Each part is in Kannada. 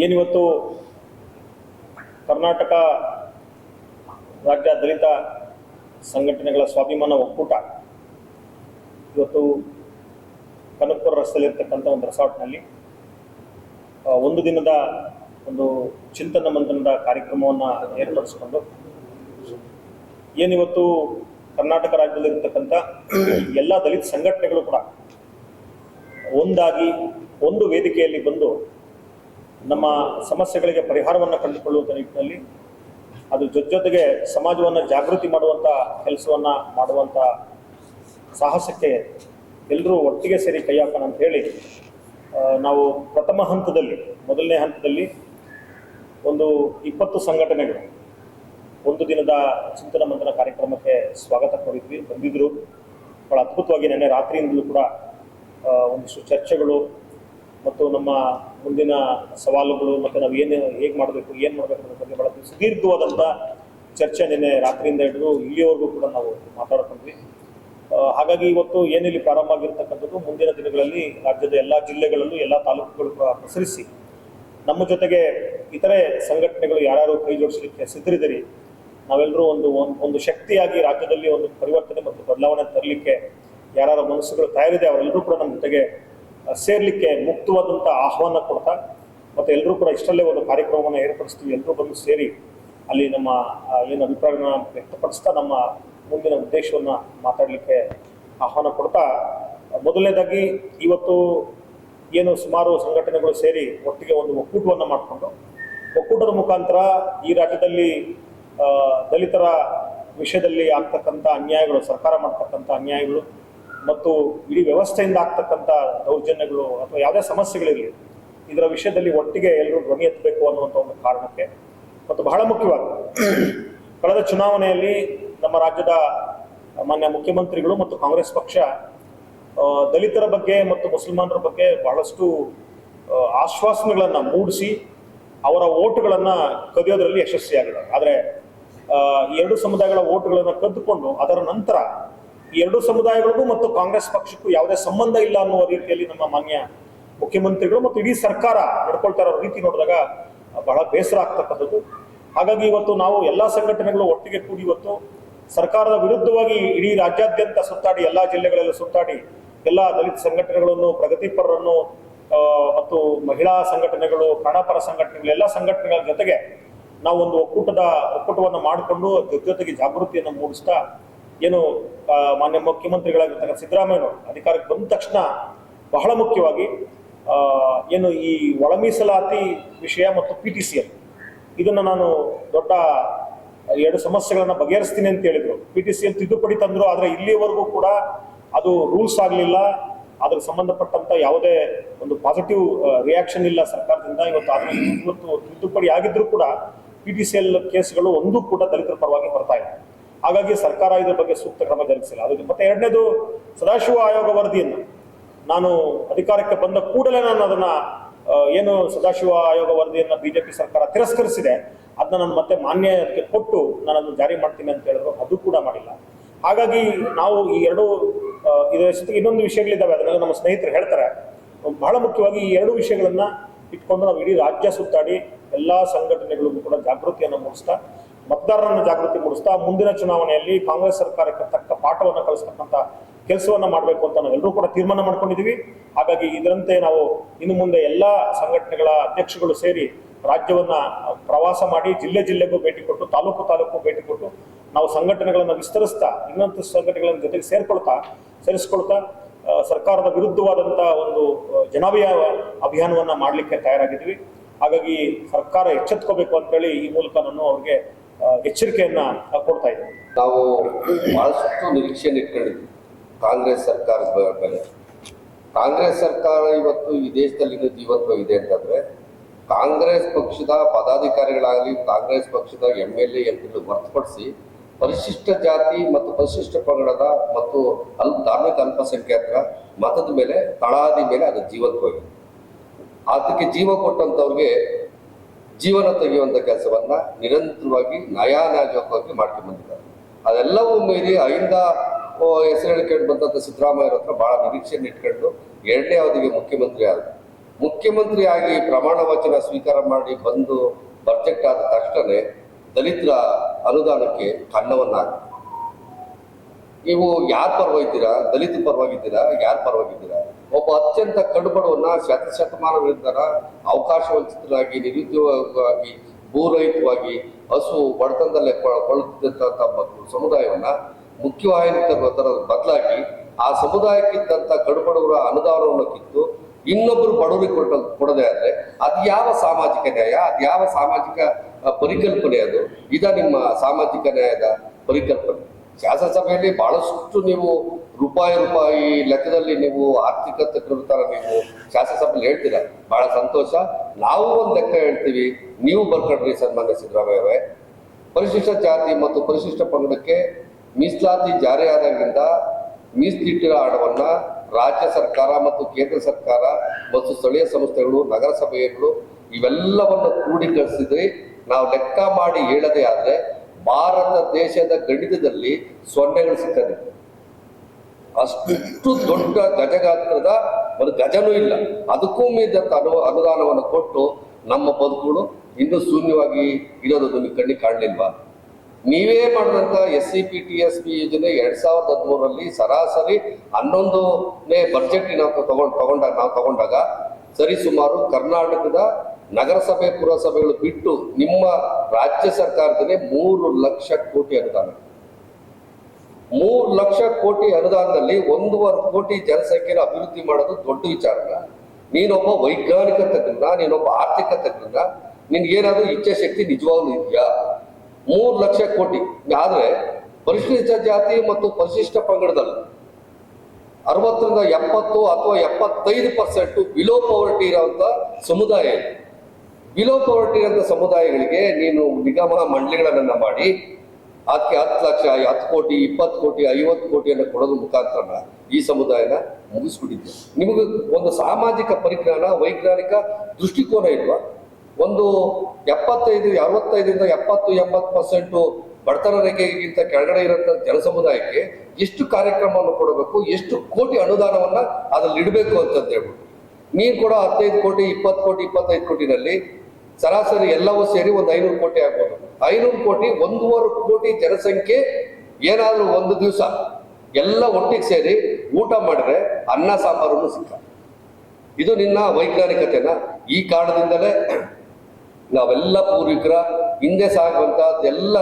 ಏನಿವತ್ತು ಕರ್ನಾಟಕ ರಾಜ್ಯ ದಲಿತ ಸಂಘಟನೆಗಳ ಸ್ವಾಭಿಮಾನ ಒಕ್ಕೂಟ ಇವತ್ತು ಕನಕಪುರ ರಸ್ತೆಯಲ್ಲಿರ್ತಕ್ಕಂಥ ಒಂದು ರೆಸಾರ್ಟ್ನಲ್ಲಿ ಒಂದು ದಿನದ ಒಂದು ಚಿಂತನ ಮಂಥನದ ಕಾರ್ಯಕ್ರಮವನ್ನು ಏರ್ಪಡಿಸಿಕೊಂಡು ಏನಿವತ್ತು ಕರ್ನಾಟಕ ರಾಜ್ಯದಲ್ಲಿರ್ತಕ್ಕಂಥ ಎಲ್ಲ ದಲಿತ ಸಂಘಟನೆಗಳು ಕೂಡ ಒಂದಾಗಿ ಒಂದು ವೇದಿಕೆಯಲ್ಲಿ ಬಂದು ನಮ್ಮ ಸಮಸ್ಯೆಗಳಿಗೆ ಪರಿಹಾರವನ್ನು ಕಂಡುಕೊಳ್ಳುವ ನಿಟ್ಟಿನಲ್ಲಿ ಅದು ಜೊತೆ ಜೊತೆಗೆ ಸಮಾಜವನ್ನು ಜಾಗೃತಿ ಮಾಡುವಂಥ ಕೆಲಸವನ್ನು ಮಾಡುವಂಥ ಸಾಹಸಕ್ಕೆ ಎಲ್ಲರೂ ಒಟ್ಟಿಗೆ ಸೇರಿ ಕೈ ಹಾಕೋಣ ಅಂತ ಹೇಳಿ ನಾವು ಪ್ರಥಮ ಹಂತದಲ್ಲಿ, ಮೊದಲನೇ ಹಂತದಲ್ಲಿ ಒಂದು ಇಪ್ಪತ್ತು ಸಂಘಟನೆಗಳು ಒಂದು ದಿನದ ಚಿಂತನ ಮಂಥನ ಕಾರ್ಯಕ್ರಮಕ್ಕೆ ಸ್ವಾಗತ ಕೋರಿದ್ವಿ ಬಂದಿದ್ದರು ಭಾಳ ಅದ್ಭುತವಾಗಿ ನೆನ್ನೆ ರಾತ್ರಿಯಿಂದಲೂ ಕೂಡ ಒಂದಿಷ್ಟು ಚರ್ಚೆಗಳು ಮತ್ತು ನಮ್ಮ ಮುಂದಿನ ಸವಾಲುಗಳು ಮತ್ತು ನಾವು ಏನು ಹೇಗೆ ಮಾಡಬೇಕು, ಏನು ಮಾಡಬೇಕು ಅನ್ನೋದ್ರ ಬಗ್ಗೆ ಬಹಳ ಸುದೀರ್ಘವಾದಂಥ ಚರ್ಚೆ ನಿನ್ನೆ ರಾತ್ರಿಯಿಂದ ಹಿಡಿದು ಇಲ್ಲಿಯವರೆಗೂ ಕೂಡ ನಾವು ಮಾತಾಡ್ಕೊಂಡ್ವಿ. ಹಾಗಾಗಿ ಇವತ್ತು ಏನಿಲ್ಲಿ ಪ್ರಾರಂಭ ಆಗಿರ್ತಕ್ಕಂಥದ್ದು, ಮುಂದಿನ ದಿನಗಳಲ್ಲಿ ರಾಜ್ಯದ ಎಲ್ಲ ಜಿಲ್ಲೆಗಳಲ್ಲೂ ಎಲ್ಲ ತಾಲೂಕುಗಳು ಪ್ರಸರಿಸಿ ನಮ್ಮ ಜೊತೆಗೆ ಇತರೆ ಸಂಘಟನೆಗಳು ಯಾರ್ಯಾರು ಕೈ ಜೋಡಿಸಲಿಕ್ಕೆ ಸಿದ್ಧರಿದ್ದೀರಿ, ನಾವೆಲ್ಲರೂ ಒಂದು ಒಂದು- ಶಕ್ತಿಯಾಗಿ ರಾಜ್ಯದಲ್ಲಿ ಒಂದು ಪರಿವರ್ತನೆ ಮತ್ತು ಬದಲಾವಣೆ ತರಲಿಕ್ಕೆ ಯಾರ್ಯಾರ ಮನಸ್ಸುಗಳು ತಯಾರಿದೆ ಅವರೆಲ್ಲರೂ ಕೂಡ ನಮ್ಮ ಜೊತೆಗೆ ಸೇರ್ಲಿಕ್ಕೆ ಮುಕ್ತವಾದಂಥ ಆಹ್ವಾನ ಕೊಡ್ತಾ. ಮತ್ತು ಎಲ್ಲರೂ ಕೂಡ ಇಷ್ಟಲ್ಲೇ ಒಂದು ಕಾರ್ಯಕ್ರಮವನ್ನು ಏರ್ಪಡಿಸ್ತೀವಿ. ಎಲ್ಲರೂ ಬಂದು ಸೇರಿ ಅಲ್ಲಿ ನಮ್ಮ ಏನು ಅಭಿಪ್ರಾಯನ ವ್ಯಕ್ತಪಡಿಸ್ತಾ ನಮ್ಮ ಮುಂದಿನ ಉದ್ದೇಶವನ್ನು ಮಾತಾಡಲಿಕ್ಕೆ ಆಹ್ವಾನ ಕೊಡ್ತಾ. ಮೊದಲನೇದಾಗಿ ಇವತ್ತು ಏನು ಸುಮಾರು ಸಂಘಟನೆಗಳು ಸೇರಿ ಒಟ್ಟಿಗೆ ಒಂದು ಒಕ್ಕೂಟವನ್ನು ಮಾಡಿಕೊಂಡು, ಒಕ್ಕೂಟದ ಮುಖಾಂತರ ಈ ರಾಜ್ಯದಲ್ಲಿ ದಲಿತರ ವಿಷಯದಲ್ಲಿ ಆಗ್ತಕ್ಕಂಥ ಅನ್ಯಾಯಗಳು, ಸರ್ಕಾರ ಮಾಡ್ತಕ್ಕಂಥ ಅನ್ಯಾಯಗಳು ಮತ್ತು ಇಡೀ ವ್ಯವಸ್ಥೆಯಿಂದ ಆಗ್ತಕ್ಕಂಥ ದೌರ್ಜನ್ಯಗಳು ಅಥವಾ ಯಾವುದೇ ಸಮಸ್ಯೆಗಳಿರಲಿ, ಇದರ ವಿಷಯದಲ್ಲಿ ಒಟ್ಟಿಗೆ ಎಲ್ಲರೂ ಧ್ವನಿ ಎತ್ತಬೇಕು ಅನ್ನುವಂಥ ಒಂದು ಕಾರಣಕ್ಕೆ. ಮತ್ತು ಬಹಳ ಮುಖ್ಯವಾಗಿ, ಕಳೆದ ಚುನಾವಣೆಯಲ್ಲಿ ನಮ್ಮ ರಾಜ್ಯದ ಮಾನ್ಯ ಮುಖ್ಯಮಂತ್ರಿಗಳು ಮತ್ತು ಕಾಂಗ್ರೆಸ್ ಪಕ್ಷ ದಲಿತರ ಬಗ್ಗೆ ಮತ್ತು ಮುಸಲ್ಮಾನರ ಬಗ್ಗೆ ಬಹಳಷ್ಟು ಆಶ್ವಾಸನೆಗಳನ್ನು ಮೂಡಿಸಿ ಅವರ ಓಟುಗಳನ್ನು ಕದಿಯೋದರಲ್ಲಿ ಯಶಸ್ವಿಯಾಗಿದೆ ಆದರೆ ಎರಡು ಸಮುದಾಯಗಳ ಓಟುಗಳನ್ನು ಕದ್ದುಕೊಂಡು ಅದರ ನಂತರ ಈ ಎರಡು ಸಮುದಾಯಗಳಿಗೂ ಮತ್ತು ಕಾಂಗ್ರೆಸ್ ಪಕ್ಷಕ್ಕೂ ಯಾವುದೇ ಸಂಬಂಧ ಇಲ್ಲ ಅನ್ನುವ ರೀತಿಯಲ್ಲಿ ನಮ್ಮ ಮಾನ್ಯ ಮುಖ್ಯಮಂತ್ರಿಗಳು ಮತ್ತು ಇಡೀ ಸರ್ಕಾರ ನಡ್ಕೊಳ್ತಾ ಇರೋ ರೀತಿ ನೋಡಿದಾಗ ಬಹಳ ಬೇಸರ ಆಗ್ತಕ್ಕಂಥದ್ದು. ಹಾಗಾಗಿ ಇವತ್ತು ನಾವು ಎಲ್ಲ ಸಂಘಟನೆಗಳು ಒಟ್ಟಿಗೆ ಕೂಡಿ ಇವತ್ತು ಸರ್ಕಾರದ ವಿರುದ್ಧವಾಗಿ ಇಡೀ ರಾಜ್ಯಾದ್ಯಂತ ಸುತ್ತಾಡಿ, ಎಲ್ಲ ಜಿಲ್ಲೆಗಳಲ್ಲಿ ಸುತ್ತಾಡಿ, ಎಲ್ಲ ದಲಿತ ಸಂಘಟನೆಗಳನ್ನು, ಪ್ರಗತಿಪರರನ್ನು ಮತ್ತು ಮಹಿಳಾ ಸಂಘಟನೆಗಳು, ಪ್ರಾಣಪರ ಸಂಘಟನೆಗಳು, ಎಲ್ಲ ಸಂಘಟನೆಗಳ ಜೊತೆಗೆ ನಾವು ಒಂದು ಒಕ್ಕೂಟದ ಒಕ್ಕೂಟವನ್ನು ಮಾಡಿಕೊಂಡು ಜೊತೆಗೆ ಜಾಗೃತಿಯನ್ನು ಮೂಡಿಸ್ತಾ ಏನು ಮಾನ್ಯ ಮುಖ್ಯಮಂತ್ರಿಗಳಾಗಿರ್ತಕ್ಕಂಥ ಸಿದ್ದರಾಮಯ್ಯನವರು ಅಧಿಕಾರಕ್ಕೆ ಬಂದ ತಕ್ಷಣ ಬಹಳ ಮುಖ್ಯವಾಗಿ ಏನು ಈ ಒಳ ಮೀಸಲಾತಿ ವಿಷಯ ಮತ್ತು ಪಿ ಟಿ ಸಿ ಎಲ್ ಇದನ್ನು ನಾನು ದೊಡ್ಡ ಎರಡು ಸಮಸ್ಯೆಗಳನ್ನು ಬಗೆಹರಿಸ್ತೀನಿ ಅಂತ ಹೇಳಿದರು. ಪಿ ಟಿ ಸಿ ಎಲ್ ತಿದ್ದುಪಡಿ ತಂದರು, ಆದರೆ ಇಲ್ಲಿಯವರೆಗೂ ಕೂಡ ಅದು ರೂಲ್ಸ್ ಆಗಲಿಲ್ಲ. ಅದ್ರ ಸಂಬಂಧಪಟ್ಟಂತ ಯಾವುದೇ ಒಂದು ಪಾಸಿಟಿವ್ ರಿಯಾಕ್ಷನ್ ಇಲ್ಲ ಸರ್ಕಾರದಿಂದ. ಇವತ್ತು ಆದ್ರೆ ಇವತ್ತು ತಿದ್ದುಪಡಿ ಆಗಿದ್ದರೂ ಕೂಡ ಪಿ ಟಿ ಸಿ ಎಲ್ ಕೇಸ್ಗಳು ಒಂದೂ ಕೂಡ ದಲಿತರ ಪರವಾಗಿ ಬರ್ತಾ ಇಲ್ಲ. ಹಾಗಾಗಿ ಸರ್ಕಾರ ಇದ್ರ ಬಗ್ಗೆ ಸೂಕ್ತ ಕ್ರಮ ಜರುಗಿಸಿಲ್ಲ. ಅದಕ್ಕೆ ಮತ್ತೆ ಎರಡನೇದು ಸದಾಶಿವ ಆಯೋಗ ವರದಿಯನ್ನು. ನಾನು ಅಧಿಕಾರಕ್ಕೆ ಬಂದ ಕೂಡಲೇ ನಾನು ಅದನ್ನ ಏನು ಸದಾಶಿವ ಆಯೋಗ ವರದಿಯನ್ನು ಬಿಜೆಪಿ ಸರ್ಕಾರ ತಿರಸ್ಕರಿಸಿದೆ ಅದನ್ನ ನಾನು ಮತ್ತೆ ಮಾನ್ಯಕ್ಕೆ ಕೊಟ್ಟು ನಾನು ಅದನ್ನು ಜಾರಿ ಮಾಡ್ತೀನಿ ಅಂತ ಹೇಳಿದ್ರು, ಅದು ಕೂಡ ಮಾಡಿಲ್ಲ. ಹಾಗಾಗಿ ನಾವು ಈ ಎರಡು ಇದರ ಜೊತೆಗೆ ಇನ್ನೊಂದು ವಿಷಯಗಳಿದ್ದಾವೆ ಅದನ್ನ ನಮ್ಮ ಸ್ನೇಹಿತರು ಹೇಳ್ತಾರೆ. ಬಹಳ ಮುಖ್ಯವಾಗಿ ಈ ಎರಡು ವಿಷಯಗಳನ್ನ ಇಟ್ಕೊಂಡು ನಾವು ಇಡೀ ರಾಜ್ಯ ಸುತ್ತಾಡಿ ಎಲ್ಲಾ ಸಂಘಟನೆಗಳಿಗೂ ಕೂಡ ಜಾಗೃತಿಯನ್ನು ಮೂಡಿಸ್ತಾ ಮತದಾರರನ್ನು ಜಾಗೃತಿ ಮೂಡಿಸ್ತಾ ಮುಂದಿನ ಚುನಾವಣೆಯಲ್ಲಿ ಕಾಂಗ್ರೆಸ್ ಸರ್ಕಾರಕ್ಕೆ ತಕ್ಕ ಪಾಠವನ್ನು ಕಲಿಸ್ತಕ್ಕಂಥ ಕೆಲಸವನ್ನ ಮಾಡಬೇಕು ಅಂತ ನಾವು ಎಲ್ಲರೂ ಕೂಡ ತೀರ್ಮಾನ ಮಾಡ್ಕೊಂಡಿದ್ದೀವಿ. ಹಾಗಾಗಿ ಇದರಂತೆ ನಾವು ಇನ್ನು ಮುಂದೆ ಎಲ್ಲ ಸಂಘಟನೆಗಳ ಅಧ್ಯಕ್ಷಗಳು ಸೇರಿ ರಾಜ್ಯವನ್ನ ಪ್ರವಾಸ ಮಾಡಿ ಜಿಲ್ಲೆ ಜಿಲ್ಲೆಗೂ ಭೇಟಿ ಕೊಟ್ಟು, ತಾಲೂಕು ತಾಲೂಕು ಭೇಟಿ ಕೊಟ್ಟು ನಾವು ಸಂಘಟನೆಗಳನ್ನು ವಿಸ್ತರಿಸ್ತಾ ಇನ್ನೊಂದು ಸಂಘಟನೆಗಳ ಜೊತೆಗೆ ಸೇರ್ಕೊಳ್ತಾ, ಸೇರಿಸ್ಕೊಳ್ತಾ ಸರ್ಕಾರದ ವಿರುದ್ಧವಾದಂಥ ಒಂದು ಜನಾಭಿಯ ಅಭಿಯಾನವನ್ನ ಮಾಡಲಿಕ್ಕೆ ತಯಾರಾಗಿದ್ದೀವಿ. ಹಾಗಾಗಿ ಸರ್ಕಾರ ಎಚ್ಚೆತ್ಕೋಬೇಕು ಅಂತೇಳಿ ಈ ಮೂಲಕ ನಾನು ಅವ್ರಿಗೆ ಎಚ್ಚರಿಕೆಯನ್ನ ಕೊಡ್ತಾ ಇದ್ದೀವಿ ನಾವು ಬಹಳಷ್ಟು ನಿರೀಕ್ಷೆಯನ್ನು ಇಟ್ಕೊಂಡಿದ್ವಿ. ಕಾಂಗ್ರೆಸ್ ಸರ್ಕಾರದ ಮೇಲೆ ಕಾಂಗ್ರೆಸ್ ಸರ್ಕಾರ ಇವತ್ತು ಈ ದೇಶದಲ್ಲಿ ಇನ್ನೂ ಇದೆ ಅಂತಂದ್ರೆ, ಕಾಂಗ್ರೆಸ್ ಪಕ್ಷದ ಪದಾಧಿಕಾರಿಗಳಾಗಲಿ, ಕಾಂಗ್ರೆಸ್ ಪಕ್ಷದ ಎಂ ಎಲ್ ಎ ಎಂಪಿಗಳು ಹೊರತುಪಡಿಸಿ ಪರಿಶಿಷ್ಟ ಜಾತಿ ಮತ್ತು ಪರಿಶಿಷ್ಟ ಪಂಗಡದ ಮತ್ತು ಅಲ್ಪ ಧಾರ್ಮಿಕ ಅಲ್ಪಸಂಖ್ಯಾತರ ಮತದ ಮೇಲೆ, ತಳಾದಿ ಮೇಲೆ ಅದು ಜೀವಂತವಾಗಿದೆ. ಅದಕ್ಕೆ ಜೀವ ಕೊಟ್ಟಂತವ್ರಿಗೆ ಜೀವನ ತೆಗೆಯುವಂಥ ಕೆಲಸವನ್ನ ನಿರಂತರವಾಗಿ ನ್ಯಾಯಾನ್ಯಾಯವಾಗಿ ಮಾಡ್ಕೊಂಡು ಬಂದಿದ್ದಾರೆ. ಅದೆಲ್ಲವೂ ಮೀರಿ ಐಂದ ಹೆಸರು ಹೇಳ್ಕೊಂಡು ಬಂದಂತ ಸಿದ್ದರಾಮಯ್ಯ ಹತ್ರ ಬಹಳ ನಿರೀಕ್ಷೆಯನ್ನು ಇಟ್ಕೊಂಡು ಎರಡನೇ ಅವಧಿಗೆ ಮುಖ್ಯಮಂತ್ರಿ ಆದ ಮುಖ್ಯಮಂತ್ರಿ ಆಗಿ ಪ್ರಮಾಣ ವಚನ ಸ್ವೀಕಾರ ಮಾಡಿ ಬಂದು ಬಜೆಟ್ ಆದ ತಕ್ಷಣವೇ ದಲಿತರ ಅನುದಾನಕ್ಕೆ ಕನ್ನವನ್ನ ಹಾಕಿ. ನೀವು ಯಾರ ಪರವಾಗಿದ್ದೀರಾ? ದಲಿತ ಪರವಾಗಿದ್ದೀರಾ? ಯಾರ ಪರವಾಗಿದ್ದೀರಾ? ಒಬ್ಬ ಅತ್ಯಂತ ಕಡುಬಡವನ್ನ ಶತ ಶತಮಾನಗಳಿಂದ ಅವಕಾಶ ವಂಚಿತರಾಗಿ ನಿರುದ್ಯೋಗವಾಗಿ, ಭೂರಹಿತವಾಗಿ, ಹಸು ಬಡತನದಲ್ಲೇ ಕೊಳ್ಳುತ್ತಿದ್ದಂತಹ ಸಮುದಾಯವನ್ನ ಮುಖ್ಯವಾಹಿನಿ ತರುವ ಬದಲಾಗಿ ಆ ಸಮುದಾಯಕ್ಕಿದ್ದಂಥ ಕಡುಬಡವರ ಅನುದಾನವನ್ನು ಕಿತ್ತು ಇನ್ನೊಬ್ಬರು ಬಡವರಿಗೆ ಕೊಟ್ಟ, ಕೊಡದೆ ಆದ್ರೆ ಅದು ಯಾವ ಸಾಮಾಜಿಕ ನ್ಯಾಯ? ಅದು ಯಾವ ಸಾಮಾಜಿಕ ಪರಿಕಲ್ಪನೆ ಅದು? ಇದ ನಿಮ್ಮ ಸಾಮಾಜಿಕ ನ್ಯಾಯದ ಪರಿಕಲ್ಪನೆ. ಶಾಸನಸಭೆಯಲ್ಲಿ ಬಹಳಷ್ಟು ನೀವು ರೂಪಾಯಿ ರೂಪಾಯಿ ಲೆಕ್ಕದಲ್ಲಿ ನೀವು ಆರ್ಥಿಕತೆ ಕುರಿತಾರ ತರ ನೀವು ಶಾಸನಸಭೆಯಲ್ಲಿ ಹೇಳ್ತೀರಾ. ಬಹಳ ಸಂತೋಷ. ನಾವು ಒಂದು ಲೆಕ್ಕ ಹೇಳ್ತೀವಿ. ನೀವು ಬರ್ಕೊಡ್ರಿ ಸನ್ಮಾನ್ಯ ಸಿದ್ದರಾಮಯ್ಯವೇ ಪರಿಶಿಷ್ಟ ಜಾತಿ ಮತ್ತು ಪರಿಶಿಷ್ಟ ಪಂಗಡಕ್ಕೆ ಮೀಸಲಾತಿ ಜಾರಿಯಾದಾಗಿಂದ ಮೀಸಲಿಟ್ಟಿರೋ ಹಣವನ್ನು ರಾಜ್ಯ ಸರ್ಕಾರ ಮತ್ತು ಕೇಂದ್ರ ಸರ್ಕಾರ ಮತ್ತು ಸ್ಥಳೀಯ ಸಂಸ್ಥೆಗಳು, ನಗರಸಭೆಗಳು ಇವೆಲ್ಲವನ್ನು ಕ್ರೋಢೀಕರಿಸಿದ್ರೆ ನಾವು ಲೆಕ್ಕ ಮಾಡಿ ಹೇಳದೇ ಆದ್ರೆ ಭಾರತ ದೇಶದ ಗಣಿತದಲ್ಲಿ ಸೊನ್ನೆಗಳು ಸಿಗ್ತದೆ. ಅಷ್ಟು ದೊಡ್ಡ ಗಜಗಾತ್ರದ ಒಂದು ಗಜನೂ ಇಲ್ಲ. ಅದಕ್ಕೂ ಮೀದಂತ ಅನು ಅನುದಾನವನ್ನು ಕೊಟ್ಟು ನಮ್ಮ ಬದುಕುಗಳು ಇನ್ನೂ ಶೂನ್ಯವಾಗಿ ಇರೋದು ನಿಮಗೆ ಕಣ್ಣಿಗೆ ಕಾಣಲಿಲ್ವಾ? ನೀವೇ ಮಾಡಿದಂತ S C P T S P ಯೋಜನೆ ಎರಡ್ ಸಾವಿರದ ಹದಿಮೂರರಲ್ಲಿ ಸರಾಸರಿ ಹನ್ನೊಂದನೇ ಬಜೆಟ್ ನಾವು ತಗೊಂಡ್ ತಗೊಂಡಾಗ ನಾವು ತಗೊಂಡಾಗ ಸರಿ ಸುಮಾರು ಕರ್ನಾಟಕದ ನಗರಸಭೆ, ಪುರಸಭೆಗಳು ಬಿಟ್ಟು ನಿಮ್ಮ ರಾಜ್ಯ ಸರ್ಕಾರದಲ್ಲಿ ಮೂರು ಲಕ್ಷ ಕೋಟಿ ಅನುದಾನ. ಮೂರು ಲಕ್ಷ ಕೋಟಿ ಅನುದಾನದಲ್ಲಿ ಒಂದೂವರೆ ಕೋಟಿ ಜನಸಂಖ್ಯೆನ ಅಭಿವೃದ್ಧಿ ಮಾಡೋದು ದೊಡ್ಡ ವಿಚಾರ ನೀನೊಬ್ಬ ವೈಜ್ಞಾನಿಕ ತಜ್ಞ, ನೀನೊಬ್ಬ ಆರ್ಥಿಕ ತಜ್ಞ ನಿನ್ಗೇನಾದ್ರೂ ಇಚ್ಛಾಶಕ್ತಿ ನಿಜವಾಗ್ಲೂ ಇದೆಯಾ? ಮೂರು ಲಕ್ಷ ಕೋಟಿ. ಆದ್ರೆ ಪರಿಶಿಷ್ಟ ಜಾತಿ ಮತ್ತು ಪರಿಶಿಷ್ಟ ಪಂಗಡದಲ್ಲಿ ಅರವತ್ತರಿಂದ ಎಪ್ಪತ್ತು ಅಥವಾ ಎಪ್ಪತ್ತೈದು ಪರ್ಸೆಂಟ್ ಬಿಲೋ ಪವರ್ಟಿ ಇರುವಂತ ಸಮುದಾಯ ಇದೆ. ಬಿಲೋ ಪವರ್ಟಿ ಅಂತ ಸಮುದಾಯಗಳಿಗೆ ನೀನು ನಿಗಮ ಮಂಡಳಿಗಳನ್ನ ಮಾಡಿ ಅದಕ್ಕೆ ಹತ್ತು ಲಕ್ಷ, ಹತ್ತು ಕೋಟಿ, ಇಪ್ಪತ್ತು ಕೋಟಿ, ಐವತ್ತು ಕೋಟಿಯನ್ನು ಕೊಡೋದ್ರ ಮುಖಾಂತರ ಈ ಸಮುದಾಯನ ಮುಗಿಸ್ಬಿಟ್ಟಿದ್ದೆ. ನಿಮಗೆ ಒಂದು ಸಾಮಾಜಿಕ ಪರಿಜ್ಞಾನ, ವೈಜ್ಞಾನಿಕ ದೃಷ್ಟಿಕೋನ ಇಲ್ವಾ? ಒಂದು ಎಪ್ಪತ್ತೈದು, ಅರವತ್ತೈದರಿಂದ ಎಪ್ಪತ್ತು, ಎಂಬತ್ತು ಪರ್ಸೆಂಟು ಬಡತನ ರೇಖೆಗಿಂತ ಕೆಳಗಡೆ ಇರೋಂಥ ಜನಸಮುದಾಯಕ್ಕೆ ಎಷ್ಟು ಕಾರ್ಯಕ್ರಮವನ್ನು ಕೊಡಬೇಕು, ಎಷ್ಟು ಕೋಟಿ ಅನುದಾನವನ್ನ ಅದ್ರಲ್ಲಿ ಇಡಬೇಕು ಅಂತ ಹೇಳ್ಬಿಟ್ಟು. ನೀನು ಕೂಡ ಹದಿನೈದು ಕೋಟಿ, ಇಪ್ಪತ್ತು ಕೋಟಿ, ಇಪ್ಪತ್ತೈದು ಕೋಟಿನಲ್ಲಿ ಸರಾಸರಿ ಎಲ್ಲವೂ ಸೇರಿ ಒಂದು ಐನೂರು ಕೋಟಿ ಆಗ್ಬೋದು. ಐನೂರು ಕೋಟಿ, ಒಂದೂವರೆ ಕೋಟಿ ಜನಸಂಖ್ಯೆ ಏನಾದರೂ ಒಂದು ದಿವಸ ಎಲ್ಲ ಒಟ್ಟಿಗೆ ಸೇರಿ ಊಟ ಮಾಡಿದ್ರೆ ಅನ್ನ ಸಾಂಬಾರನ್ನು ಸಿಕ್ಕ. ಇದು ನಿನ್ನ ವೈಜ್ಞಾನಿಕತೆನ? ಈ ಕಾರಣದಿಂದಲೇ ನಾವೆಲ್ಲ ಪೂರ್ವಿಕರ, ಹಿಂದೆ ಸಾಗುವಂತ ಎಲ್ಲ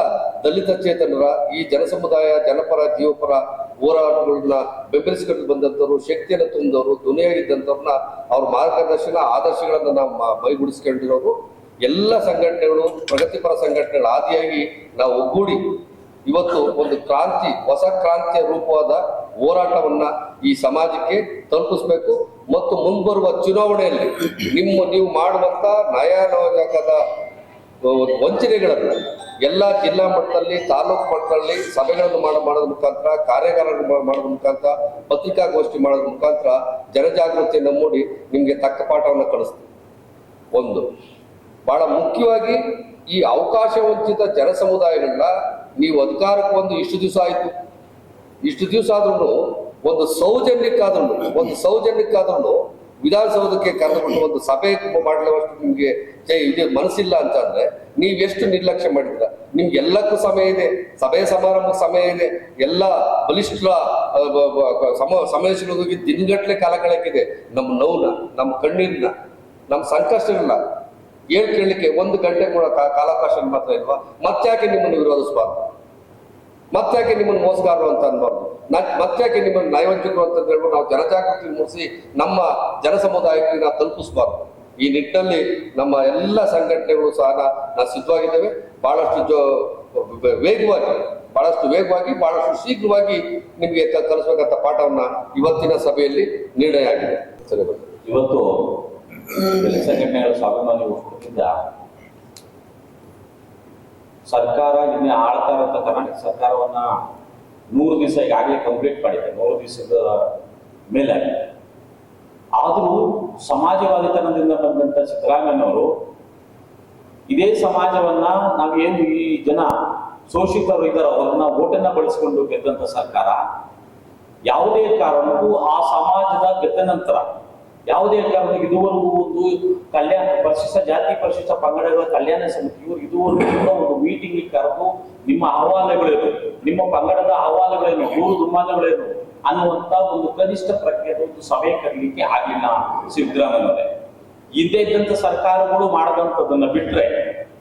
ದಲಿತ ಚೇತನರ, ಈ ಜನಸಮುದಾಯ, ಜನಪರ, ಜೀವಪರ ಹೋರಾಟಗಳನ್ನ ಬೆಂಬಲಿಸಿಕೊಂಡು ಬಂದಂಥವ್ರು, ಶಕ್ತಿಯನ್ನು ತುಂಬಿದವರು, ಧ್ವನಿಯಾಗಿದ್ದಂಥವ್ರನ್ನ ಅವ್ರ ಮಾರ್ಗದರ್ಶನ, ಆದರ್ಶಗಳನ್ನು ನಾವು ಮೈಗೂಡಿಸ್ಕೊಂಡಿರೋರು ಎಲ್ಲ ಸಂಘಟನೆಗಳು, ಪ್ರಗತಿಪರ ಸಂಘಟನೆಗಳ ಆದಿಯಾಗಿ ನಾವು ಒಗ್ಗೂಡಿ ಇವತ್ತು ಒಂದು ಕ್ರಾಂತಿ, ಹೊಸ ಕ್ರಾಂತಿಯ ರೂಪವಾದ ಹೋರಾಟವನ್ನ ಈ ಸಮಾಜಕ್ಕೆ ತಲುಪಿಸ್ಬೇಕು. ಮತ್ತು ಮುಂಬರುವ ಚುನಾವಣೆಯಲ್ಲಿ ನಿಮ್ಮ, ನೀವು ಮಾಡುವಂತ ನಯಾನೋಜಕದ ವಂಚನೆಗಳನ್ನು ಎಲ್ಲ ಜಿಲ್ಲಾ ಮಟ್ಟದಲ್ಲಿ, ತಾಲೂಕು ಮಟ್ಟದಲ್ಲಿ, ಸಭೆಗಳನ್ನು ಮಾಡ, ಮಾಡೋದ್ರ ಮುಖಾಂತರ, ಕಾರ್ಯಾಗಾರಗಳನ್ನು ಮಾಡೋದ್ರ ಮುಖಾಂತರ, ಪತ್ರಿಕಾಗೋಷ್ಠಿ ಮಾಡೋದ್ರ ಮುಖಾಂತರ ಜನಜಾಗೃತಿಯನ್ನು ಮೂಡಿ ನಿಮಗೆ ತಕ್ಕ ಪಾಠವನ್ನು ಕಳಿಸ್ತೀವಿ ಒಂದು. ಬಹಳ ಮುಖ್ಯವಾಗಿ ಈ ಅವಕಾಶ ವಂಚಿತ ಜನ ಸಮುದಾಯಗಳನ್ನ ನೀವು ಅಧಿಕಾರಕ್ಕೆ ಬಂದು ಇಷ್ಟು ದಿವಸ ಆಯ್ತು. ಇಷ್ಟು ದಿವಸ ಆದ್ರೂ ಒಂದು ಸೌಜನ್ಯಕ್ಕಾದ್ರೂ ಒಂದು ಸೌಜನ್ಯಕ್ಕಾದ್ರೂ ವಿಧಾನಸೌಧಕ್ಕೆ ಕರೆದುಕೊಂಡು ಒಂದು ಸಭೆ ಮಾಡಲವಷ್ಟು ನಿಮ್ಗೆ ಇದು ಮನಸ್ಸಿಲ್ಲ ಅಂತ ಅಂದ್ರೆ ನೀವ್ ಎಷ್ಟು ನಿರ್ಲಕ್ಷ್ಯ ಮಾಡಿದ್ರ ನಿಮ್ಗೆ ಎಲ್ಲಕ್ಕೂ ಸಮಯ ಇದೆ, ಸಭೆ ಸಮಾರಂಭಕ್ಕೆ ಸಮಯ ಇದೆ, ಎಲ್ಲ ಬಲಿಷ್ಠ ಸಮ, ಸಮಾವೇಶಗಳಿಗೆ ದಿನಗಟ್ಟಲೆ ಕಾಲ ಕಳಕಿದೆ ನಮ್ಮ ನೋವನ್ನ ನಮ್ಮ ಕಣ್ಣೀರನ್ನ, ನಮ್ಮ ಸಂಕಷ್ಟಗಳನ್ನ ಹೇಳ್ ಕೇಳಲಿಕ್ಕೆ ಒಂದು ಗಂಟೆ ಕೂಡ ಕಾಲಾವಕಾಶ ಮಾತ್ರ ಇಲ್ವಾ? ಮತ್ತ್ಯಾಕೆ ನಿಮ್ಮನ್ನು ವಿರೋಧಿಸಬಾರ್ದು? ಮತ್ತ್ಯಾಕೆ ನಿಮ್ಮನ್ನು ಮೋಸಗಾರರು ಅಂತ ಅನ್ಬಾರ್ದು? ಮತ್ತೆ ಮತ್ತ್ಯಾಕೆ ನಿಮ್ಮನ್ನು ನೈವಂತಿಕರು ಅಂತ ಹೇಳ್ಬಿಟ್ಟು ನಾವು ಜನಜಾಗೃತಿ ಮೂಡಿಸಿ ನಮ್ಮ ಜನ ಸಮುದಾಯಕ್ಕೆ ನಾವು ತಲುಪಿಸಬಾರ್ದು. ಈ ನಿಟ್ಟಿನಲ್ಲಿ ನಮ್ಮ ಎಲ್ಲ ಸಂಘಟನೆಗಳು ಸಹ ನಾವು ಸಿದ್ಧವಾಗಿದ್ದೇವೆ. ಬಹಳಷ್ಟು ಜೋ ವೇಗವಾಗಿ, ಬಹಳಷ್ಟು ವೇಗವಾಗಿ, ಬಹಳಷ್ಟು ಶೀಘ್ರವಾಗಿ ನಿಮಗೆ ಕ- ಪಾಠವನ್ನು ಇವತ್ತಿನ ಸಭೆಯಲ್ಲಿ ನಿರ್ಣಯ ಆಗಿದೆ ಸರಿ ಇವತ್ತು ಸಂಘಟನೆಗಳ ಸ್ವಾಭಿಮಾನಿ ಒಕ್ಕೂಟದಿಂದ ಸರ್ಕಾರ ನಿನ್ನೆ ಆಳ್ತಾ ಕರ್ನಾಟಕ ಸರ್ಕಾರವನ್ನ ನೂರು ದಿವಸ ಈಗಾಗಲೇ ಕಂಪ್ಲೀಟ್ ಮಾಡಿದೆ, ನೂರು ದಿವಸದ ಮೇಲೆ. ಆದರೂ ಸಮಾಜವಾದಿತನದಿಂದ ಬಂದಂತ ಸಿದ್ದರಾಮಯ್ಯನವರು ಇದೇ ಸಮಾಜವನ್ನ ನಾವೇನು ಈ ಜನ ಶೋಷಿತರು ಇದ್ದಾರೋ ಅವ್ರನ್ನ ಓಟನ್ನ ಬಳಸಿಕೊಂಡು ಗೆದ್ದಂತ ಸರ್ಕಾರ, ಯಾವುದೇ ಕಾರಣಕ್ಕೂ ಆ ಸಮಾಜದ ಗೆದ್ದ ನಂತರ ಯಾವುದೇ ಕಾರಣಕ್ಕೂ ಇದುವರೆಗೂ ಒಂದು ಕಲ್ಯಾಣ ಪರಿಶಿಷ್ಟ, ಜಾತಿ ಪರಿಶಿಷ್ಟ ಪಂಗಡಗಳ ಕಲ್ಯಾಣ ಸಮಿತಿಯು ಇದುವರೆಗೂ ಕೂಡ ಒಂದು ಮೀಟಿಂಗ್ ಕರೆದು ನಿಮ್ಮ ಅಹವಾಲುಗಳೇನು ನಿಮ್ಮ ಪಂಗಡದ ಅಹವಾಲುಗಳೇನು ದೂರು ದುಮ್ಮಾನಗಳೇನು ಅನ್ನುವಂತ ಒಂದು ಕನಿಷ್ಠ ಪ್ರಕ್ರಿಯೆ ಒಂದು ಸಭೆ ಕರೀಲಿಕ್ಕೆ ಆಗಲಿಲ್ಲ ಸಿದ್ದರಾಮಯ್ಯವರೇ. ಹಿಂದೆ ಇದ್ದಂತ ಸರ್ಕಾರಗಳು ಮಾಡದಂತದನ್ನ ಬಿಟ್ರೆ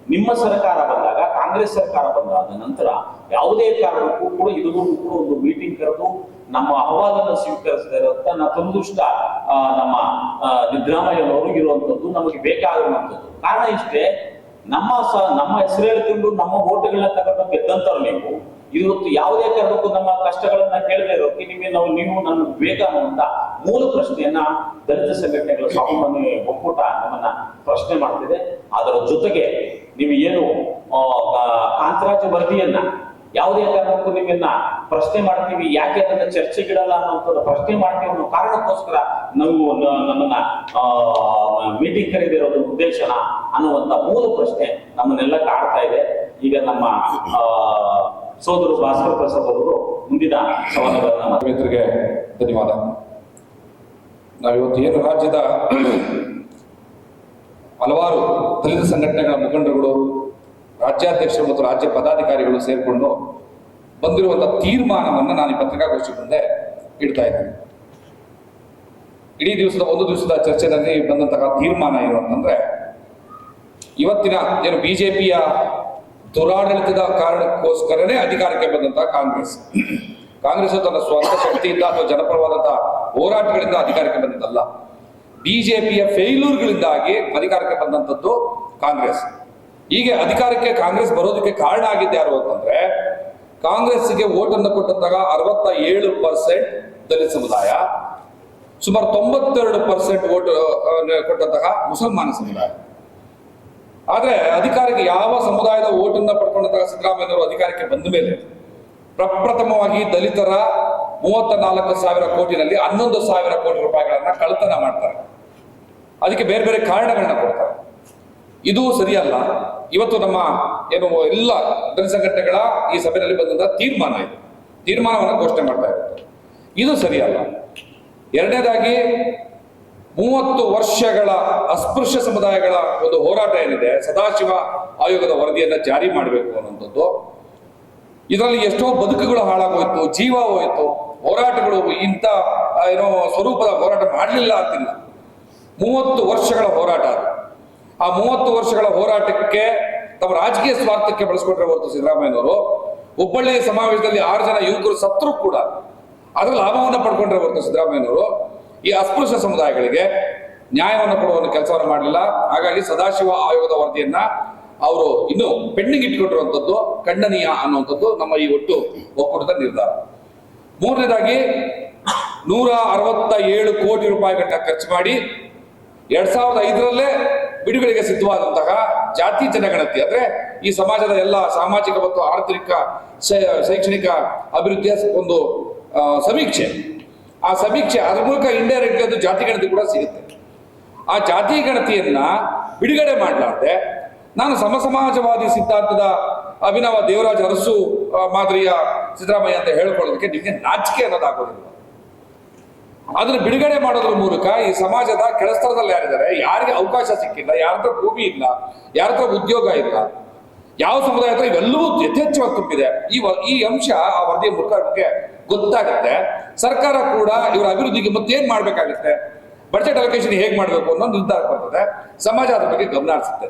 ನಿಮ್ಮ ಸರ್ಕಾರ ಬಂದಾಗ, ಕಾಂಗ್ರೆಸ್ ಸರ್ಕಾರ ಬಂದಾದ ನಂತರ ಯಾವುದೇ ಕಾರಣಕ್ಕೂ ಕೂಡ ಇದುವರೆಗೂ ಕೂಡ ಒಂದು ಮೀಟಿಂಗ್ ಕರೆದು ನಮ್ಮ ಅಹವಾಲನ್ನು ಸ್ವೀಕರಿಸಿದರೆ ಅಂತ ನಾ ದುರದೃಷ್ಟ ನಮ್ಮ ಸಿದ್ದರಾಮಯ್ಯನವರು ಇರುವಂತದ್ದು ನಮಗೆ ಬೇಕಾಗಿರುವಂಥದ್ದು ಕಾರಣ ಇಷ್ಟೇ, ನಮ್ಮ ಸ, ನಮ್ಮ ಹೆಸರು ಹೇಳ್ಕೊಂಡು ನಮ್ಮ ಓಟುಗಳನ್ನ ತಗೊಂಡು ಗೆದ್ದಂತವ್ರು ನೀವು ಇವತ್ತು ಯಾವುದೇ ಕಾರಣಕ್ಕೂ ನಮ್ಮ ಕಷ್ಟಗಳನ್ನ ಕೇಳದೆ ಇರೋಕೆ ನಿಮಗೆ ನಾವು, ನೀವು ನನ್ನ ವಿವೇಕ ಅನ್ನುವಂತ ಮೂಲ ಪ್ರಶ್ನೆಯನ್ನ ದಲಿತ ಸಂಘಟನೆಗಳ ಸ್ವಾಭಿಮಾನಿ ಒಕ್ಕೂಟ ನಮ್ಮನ್ನ ಪ್ರಶ್ನೆ ಮಾಡ್ತಿದೆ. ಅದರ ಜೊತೆಗೆ ನೀವು ಏನು ಕಾಂತರಾಜು ವರದಿಯನ್ನ ಯಾವುದೇ ಕಾರಣಕ್ಕೂ ನಿಮ್ಮನ್ನ ಪ್ರಶ್ನೆ ಮಾಡ್ತೀವಿ, ಯಾಕೆ ಅದನ್ನ ಚರ್ಚೆಗಿಡಲ್ಲ ಅನ್ನೋಂಥದ್ದು ಪ್ರಶ್ನೆ ಮಾಡ್ತೀವಿ ಅನ್ನೋ ಕಾರಣಕ್ಕೋಸ್ಕರ ನಾವು ನಮ್ಮನ್ನ ಮೀಟಿಂಗ್ ಕರೆದಿರೋದು ಉದ್ದೇಶನ ಅನ್ನುವಂತ ಮೂಲ ಪ್ರಶ್ನೆ ನಮ್ಮನ್ನೆಲ್ಲ ಕಾಡ್ತಾ ಇದೆ ಈಗ ನಮ್ಮ ಸೋದರ ಭಾಸ್ಕರ್ ಪ್ರಸಾದ್ ಅವರು ಮುಂದಿನ ಸವಾಲುಗಳನ್ನ. ಮಿತ್ರರಿಗೆ ಧನ್ಯವಾದ ನಾವಿವತ್ತು ಏನು ರಾಜ್ಯದ ಹಲವಾರು ದಲಿತ ಸಂಘಟನೆಗಳ ಮುಖಂಡರುಗಳು ರಾಜ್ಯಾಧ್ಯಕ್ಷರು ಮತ್ತು ರಾಜ್ಯ ಪದಾಧಿಕಾರಿಗಳು ಸೇರಿಕೊಂಡು ಬಂದಿರುವಂತಹ ತೀರ್ಮಾನವನ್ನು ನಾನು ಈ ಪತ್ರಿಕಾಗೋಷ್ಠಿ ಮುಂದೆ ಇಡ್ತಾ ಇದ್ದೇನೆ. ಇಡೀ ದಿವಸದ ಒಂದು ದಿವಸದ ಚರ್ಚೆಯಲ್ಲಿ ಬಂದಂತಹ ತೀರ್ಮಾನ ಏನು ಅಂತಂದ್ರೆ, ಇವತ್ತಿನ ಏನು ಬಿಜೆಪಿಯ ದುರಾಡಳಿತದ ಕಾರಣಕ್ಕೋಸ್ಕರನೇ ಅಧಿಕಾರಕ್ಕೆ ಬಂದಂತಹ ಕಾಂಗ್ರೆಸ್. ಕಾಂಗ್ರೆಸ್ ತನ್ನ ಸ್ವಂತ ಶಕ್ತಿಯಿಂದ ಅಥವಾ ಜನಪರವಾದಂತಹ ಹೋರಾಟಗಳಿಂದ ಅಧಿಕಾರಕ್ಕೆ ಬಂದದ್ದಲ್ಲ. ಬಿಜೆಪಿಯ ಫೇಲ್ಯೂರ್ಗಳಿಂದಾಗಿ ಅಧಿಕಾರಕ್ಕೆ ಬಂದಂಥದ್ದು ಕಾಂಗ್ರೆಸ್. ಹೀಗೆ ಅಧಿಕಾರಕ್ಕೆ ಕಾಂಗ್ರೆಸ್ ಬರೋದಕ್ಕೆ ಕಾರಣ ಆಗಿದ್ದು ಯಾರು ಅಂತಂದ್ರೆ ಕಾಂಗ್ರೆಸ್ಗೆ ಓಟನ್ನು ಕೊಟ್ಟಂತಾಗ ಅರವತ್ತ ಏಳು ಪರ್ಸೆಂಟ್ ದಲಿತ ಸಮುದಾಯ, ಸುಮಾರು ತೊಂಬತ್ತೆರಡು ಪರ್ಸೆಂಟ್ ಓಟ್ ಕೊಟ್ಟಂತಹ ಮುಸಲ್ಮಾನ ಸಮುದಾಯ. ಆದ್ರೆ ಅಧಿಕಾರಕ್ಕೆ ಯಾವ ಸಮುದಾಯದ ಓಟನ್ನು ಪಡ್ಕೊಂಡಂತಹ ಸಿದ್ದರಾಮಯ್ಯವರು ಅಧಿಕಾರಕ್ಕೆ ಬಂದ ಮೇಲೆ ಪ್ರಪ್ರಥಮವಾಗಿ ದಲಿತರ ಮೂವತ್ತ ನಾಲ್ಕು ಸಾವಿರ ಕೋಟಿನಲ್ಲಿ ಹನ್ನೊಂದು ಸಾವಿರ ಕೋಟಿ ರೂಪಾಯಿಗಳನ್ನ ಕಳ್ಳತನ ಮಾಡ್ತಾರೆ. ಅದಕ್ಕೆ ಬೇರೆ ಬೇರೆ ಕಾರಣಗಳನ್ನ ಕೊಡ್ತಾರೆ. ಇದು ಸರಿಯಲ್ಲ. ಇವತ್ತು ನಮ್ಮ ಏನು ಎಲ್ಲ ಸಂಘಟನೆಗಳ ಈ ಸಭೆಯಲ್ಲಿ ಬಂದಂತಹ ತೀರ್ಮಾನ ಇದು. ತೀರ್ಮಾನವನ್ನು ಘೋಷಣೆ ಮಾಡ್ತಾ ಇರುತ್ತೆ ಇದು ಸರಿಯಲ್ಲ. ಎರಡನೇದಾಗಿ ಮೂವತ್ತು ವರ್ಷಗಳ ಅಸ್ಪೃಶ್ಯ ಸಮುದಾಯಗಳ ಒಂದು ಹೋರಾಟ ಏನಿದೆ, ಸದಾಶಿವ ಆಯೋಗದ ವರದಿಯನ್ನ ಜಾರಿ ಮಾಡಬೇಕು ಅನ್ನುವಂಥದ್ದು. ಇದರಲ್ಲಿ ಎಷ್ಟೋ ಬದುಕುಗಳು ಹಾಳಾಗೋಯ್ತು, ಜೀವ ಹೋಯಿತು, ಹೋರಾಟಗಳು ಇಂಥ ಏನೋ ಸ್ವರೂಪದ ಹೋರಾಟ ಮಾಡಲಿಲ್ಲ ಅಂತಿಲ್ಲ. ಮೂವತ್ತು ವರ್ಷಗಳ ಹೋರಾಟ ಆ ಮೂವತ್ತು ವರ್ಷಗಳ ಹೋರಾಟಕ್ಕೆ ತಮ್ಮ ರಾಜಕೀಯ ಸ್ವಾರ್ಥಕ್ಕೆ ಬಳಸ್ಕೊಂಡ್ರೆ ಹೊರತು ಸಿದ್ದರಾಮಯ್ಯನವರು, ಹುಬ್ಬಳ್ಳಿ ಸಮಾವೇಶದಲ್ಲಿ ಆರು ಜನ ಯುವಕರು ಸತ್ರು ಕೂಡ ಅದರ ಲಾಭವನ್ನು ಪಡ್ಕೊಂಡ್ರೆ ಹೊರತು ಸಿದ್ದರಾಮಯ್ಯನವರು. ಈ ಅಸ್ಪೃಶ್ಯ ಸಮುದಾಯಗಳಿಗೆ ನ್ಯಾಯವನ್ನು ಕೊಡುವ ಕೆಲಸವನ್ನು ಮಾಡಲಿಲ್ಲ. ಹಾಗಾಗಿ ಸದಾಶಿವ ಆಯೋಗದ ವರದಿಯನ್ನ ಅವರು ಇನ್ನು ಪೆಂಡಿಂಗ್ ಇಟ್ಕೊಂಡಿರುವಂಥದ್ದು ಖಂಡನೀಯ ಅನ್ನುವಂಥದ್ದು ನಮ್ಮ ಈ ಒಟ್ಟು ಒಕ್ಕೂಟದ ನಿರ್ಧಾರ. ಮೂರನೇದಾಗಿ ನೂರ ಅರವತ್ತ ಏಳು ಕೋಟಿ ರೂಪಾಯಿಗಳನ್ನ ಖರ್ಚು ಮಾಡಿ ಎರಡ್ ಸಾವಿರದ ಐದರಲ್ಲೇ ಬಿಡುಗಡೆಗೆ ಸಿದ್ಧವಾದಂತಹ ಜಾತಿ ಜನಗಣತಿ, ಅಂದ್ರೆ ಈ ಸಮಾಜದ ಎಲ್ಲ ಸಾಮಾಜಿಕ ಮತ್ತು ಆರ್ಥಿಕ ಶೈಕ್ಷಣಿಕ ಅಭಿವೃದ್ಧಿಯ ಒಂದು ಸಮೀಕ್ಷೆ. ಆ ಸಮೀಕ್ಷೆ ಅದ್ರ ಮೂಲಕ ಇಂಡೈರೆಕ್ಟ್ ಅದು ಜಾತಿ ಗಣತಿ ಕೂಡ ಸಿಗುತ್ತೆ. ಆ ಜಾತಿ ಗಣತಿಯನ್ನ ಬಿಡುಗಡೆ ಮಾಡಲಾರ್ದೆ ನಾನು ಸಮಸಮಾಜವಾದಿ ಸಿದ್ಧಾಂತದ ಅಭಿನವ ದೇವರಾಜ ಅರಸು ಮಾದರಿಯ ಸಿದ್ದರಾಮಯ್ಯ ಅಂತ ಹೇಳ್ಕೊಳ್ಳೋದಕ್ಕೆ ನಿಮಗೆ ನಾಚಿಕೆ ಅನ್ನೋದಾಗೋದಿಲ್ಲ. ಅದನ್ನು ಬಿಡುಗಡೆ ಮಾಡೋದ್ರ ಮೂಲಕ ಈ ಸಮಾಜದ ಕೆಳಸ್ತರದಲ್ಲಿ ಯಾರಿದ್ದಾರೆ? ಯಾರಿಗೆ ಅವಕಾಶ ಸಿಕ್ಕಿಲ್ಲ, ಯಾರ ಹತ್ರ ಭೂಮಿ ಇಲ್ಲ, ಯಾರ ಹತ್ರ ಉದ್ಯೋಗ ಇಲ್ಲ, ಯಾವ ಸಮುದಾಯ ಹತ್ರ ಇವೆಲ್ಲವೂ ಯಥೇಚ್ಛವಾಗಿ ತುಂಬಿದೆ. ಈ ಈ ಅಂಶ ಆ ವರದಿಯ ಮೂಲಕ ನಮಗೆ ಗೊತ್ತಾಗುತ್ತೆ. ಸರ್ಕಾರ ಕೂಡ ಇವರ ಅಭಿವೃದ್ಧಿಗೆ ಮತ್ತೇನ್ ಮಾಡ್ಬೇಕಾಗುತ್ತೆ? ಬಜೆಟ್ ಅಲೋಕೇಶನ್ ಹೇಗೆ ಮಾಡಬೇಕು ಅನ್ನೋ ನಿರ್ಧಾರ ಬರ್ತದೆ. ಸಮಾಜ ಅದ್ರ ಬಗ್ಗೆ ಗಮನ ಹರಿಸುತ್ತೆ.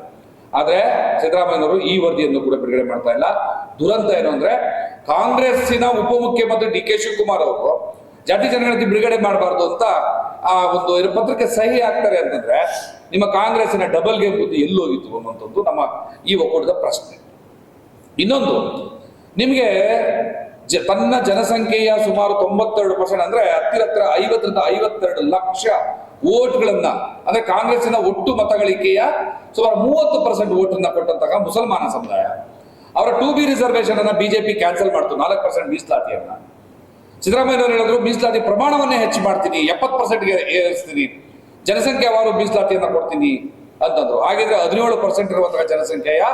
ಆದ್ರೆ ಸಿದ್ದರಾಮಯ್ಯನವರು ಈ ವರದಿಯನ್ನು ಕೂಡ ಬಿಡುಗಡೆ ಮಾಡ್ತಾ ಇಲ್ಲ. ದುರಂತ ಏನು ಅಂದ್ರೆ ಕಾಂಗ್ರೆಸ್ಸಿನ ಉಪಮುಖ್ಯಮಂತ್ರಿ ಡಿ ಕೆ ಶಿವಕುಮಾರ್ ಅವರು ಜಾತಿ ಜನಗಣತಿ ಬಿಡುಗಡೆ ಮಾಡಬಾರ್ದು ಅಂತ ಆ ಒಂದು ಏನು ಪತ್ರಕ್ಕೆ ಸಹಿ ಹಾಕ್ತಾರೆ ಅಂತಂದ್ರೆ ನಿಮ್ಮ ಕಾಂಗ್ರೆಸ್ಸಿನ ಡಬಲ್ ಗೇಮ್ ಬುದ್ಧಿ ಎಲ್ಲಿ ಹೋಗಿತ್ತು ಅನ್ನುವಂಥದ್ದು ನಮ್ಮ ಈ ಒಕ್ಕೂಟದ ಪ್ರಶ್ನೆ. ಇನ್ನೊಂದು, ನಿಮಗೆ ಜ ತನ್ನ ಜನಸಂಖ್ಯೆಯ ಸುಮಾರು ತೊಂಬತ್ತೆರಡು ಪರ್ಸೆಂಟ್ ಅಂದ್ರೆ ಹತ್ತಿರ ಹತ್ತಿರ ಐವತ್ತರಿಂದ ಐವತ್ತೆರಡು ಲಕ್ಷ ಓಟ್ಗಳನ್ನ ಅಂದ್ರೆ ಕಾಂಗ್ರೆಸ್ನ ಒಟ್ಟು ಮತಗಳಿಕೆಯ ಸುಮಾರು ಮೂವತ್ತು ಪರ್ಸೆಂಟ್ ಓಟನ್ನ ಕೊಟ್ಟಂತಹ ಮುಸಲ್ಮಾನ ಸಮುದಾಯ. ಅವರ ಟು ಬಿ ರಿಸರ್ವೇಶನ್ ಅನ್ನ ಬಿಜೆಪಿ ಕ್ಯಾನ್ಸಲ್ ಮಾಡ್ತು, ನಾಲ್ಕು ಪರ್ಸೆಂಟ್ ಮೀಸಲಾತಿಯನ್ನ. ಸಿದ್ದರಾಮಯ್ಯನವರು ಹೇಳಿದ್ರು, ಮೀಸಲಾತಿ ಪ್ರಮಾಣವನ್ನೇ ಹೆಚ್ಚು ಮಾಡ್ತೀನಿ, ಎಪ್ಪತ್ತು ಪರ್ಸೆಂಟ್ಗೆ ಏರಿಸ್ತೀನಿ. ಜನಸಂಖ್ಯಾವಾರು ಮೀಸಲಾತಿಯನ್ನ ಕೊಡ್ತೀನಿ ಅಂತಂದ್ರು. ಹಾಗಿದ್ರೆ ಹದಿನೇಳು ಪರ್ಸೆಂಟ್ ಇರುವಂತಹ ಜನಸಂಖ್ಯೆಯ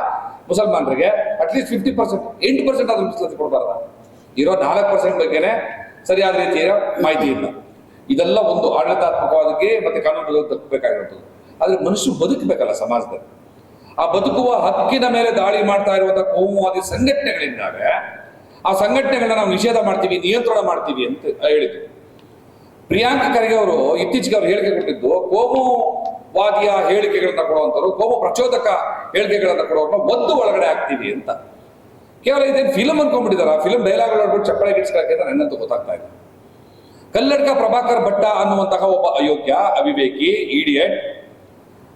ಮುಸಲ್ಮಾನರಿಗೆ ಅಟ್ಲೀಸ್ಟ್ ಫಿಫ್ಟಿ ಪರ್ಸೆಂಟ್ ಎಂಟು ಪರ್ಸೆಂಟ್ ಆದ್ರೂ ಮೀಸಲಾತಿ ಕೊಡಬಾರ್ದ. ಇರೋ ನಾಲ್ಕು ಪರ್ಸೆಂಟ್ ಬಗ್ಗೆನೆ ಸರಿಯಾದ ರೀತಿಯ ಮಾಹಿತಿ ಇಲ್ಲ. ಇದೆಲ್ಲ ಒಂದು ಆಡಳಿತಾತ್ಮಕವಾಗಿ ಮತ್ತೆ ಕಾನೂನು ತಪ್ಪಬೇಕಾಗಿರುತ್ತದೆ ಆದ್ರೆ ಮನುಷ್ಯ ಬದುಕಬೇಕಲ್ಲ ಸಮಾಜದಲ್ಲಿ. ಆ ಬದುಕುವ ಹಕ್ಕಿನ ಮೇಲೆ ದಾಳಿ ಮಾಡ್ತಾ ಇರುವಂತಹ ಕೋಮುವಾದಿ ಸಂಘಟನೆಗಳಿಂದಾವೆ ಆ ಸಂಘಟನೆಗಳನ್ನ ನಾವು ನಿಷೇಧ ಮಾಡ್ತೀವಿ, ನಿಯಂತ್ರಣ ಮಾಡ್ತೀವಿ ಅಂತ ಹೇಳಿದ್ರು. ಪ್ರಿಯಾಂಕ ಖರ್ಗೆ ಅವರು ಇತ್ತೀಚೆಗೆ ಅವರು ಹೇಳಿಕೆ ಕೊಟ್ಟಿದ್ದು ಕೋಮುವಾದಿಯ ಹೇಳಿಕೆಗಳನ್ನ ಕೊಡುವಂಥವ್ರು, ಕೋಮು ಪ್ರಚೋದಕ ಹೇಳಿಕೆಗಳನ್ನ ಕೊಡುವವ್ರನ್ನ ಒಂದು ಒಳಗಡೆ ಹಾಕ್ತೀವಿ ಅಂತ. ಕೇವಲ ಇದೇನು ಫಿಲ್ಮ್ ಅನ್ಕೊಂಡ್ಬಿಟ್ಟಿದಾರ? ಫಿಲ್ಮ್ ಡೈಲಾಗ್ ನೋಡ್ಬಿಟ್ಟು ಚಪ್ಪಳೆ ಗಿಡ್ಸ್ಕೊಳಕ್ಕೆ ನನ್ನಂತೂ ಗೊತ್ತಾಗ್ತಾ ಇದೆ ಕಲ್ಲಡ್ಕ ಪ್ರಭಾಕರ್ ಭಟ್ಟ ಅನ್ನುವಂತಹ ಒಬ್ಬ ಅಯೋಗ್ಯ, ಅವಿವೇಕಿ ಇಡಿಯಟ್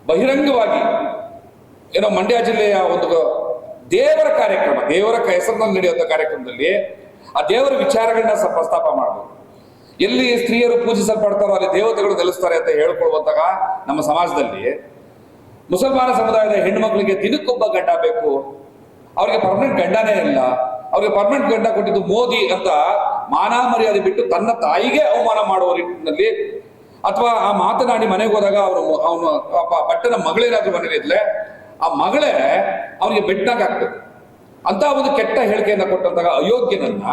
ಬಹಿರಂಗವಾಗಿ, ಏನೋ ಮಂಡ್ಯ ಜಿಲ್ಲೆಯ ಒಂದು ದೇವರ ಕಾರ್ಯಕ್ರಮ, ದೇವರ ಹೆಸರಿನಲ್ಲಿ ನಡೆಯುವಂಥ ಕಾರ್ಯಕ್ರಮದಲ್ಲಿ ಆ ದೇವರ ವಿಚಾರಗಳನ್ನ ಪ್ರಸ್ತಾಪ ಮಾಡಬೇಕು ಎಲ್ಲಿ ಸ್ತ್ರೀಯರು ಪೂಜಿಸಲ್ಪಡ್ತಾರೋ ಅಲ್ಲಿ ದೇವತೆಗಳು ನೆಲೆಸ್ತಾರೆ ಅಂತ ಹೇಳ್ಕೊಳ್ಳುವಂತಹ ನಮ್ಮ ಸಮಾಜದಲ್ಲಿ ಮುಸಲ್ಮಾನ ಸಮುದಾಯದ ಹೆಣ್ಣುಮಕ್ಕಳಿಗೆ ದಿನಕ್ಕೊಬ್ಬ ಗಂಡ ಬೇಕು. ಅವ್ರಿಗೆ ಪರ್ಮನೆಂಟ್ ಗಂಡನೇ ಇಲ್ಲ. ಅವ್ರಿಗೆ ಪರ್ಮನೆಂಟ್ ಗಂಡ ಕೊಟ್ಟಿದ್ದು ಮೋದಿ ಅಂತ ಮಾನ ಮರ್ಯಾದೆ ಬಿಟ್ಟು ತನ್ನ ತಾಯಿಗೆ ಅವಮಾನ ಮಾಡುವ ನಿಟ್ಟಿನಲ್ಲಿ ಅಥವಾ ಆ ಮಾತನಾಡಿ ಮನೆಗೆ ಹೋದಾಗ ಅವರು ಅವನು ಬಟ್ಟನ ಮಗಳೇನಾದ್ರೂ ಮನೇಲಿ ಇದ್ಲೆ ಆ ಮಗಳೇ ಅವ್ರಿಗೆ ಬೆಟ್ಟಾಗ ಆಗ್ತದೆ ಅಂತ ಒಂದು ಕೆಟ್ಟ ಹೇಳಿಕೆಯನ್ನ ಕೊಟ್ಟಂತಾಗ ಅಯೋಗ್ಯನನ್ನ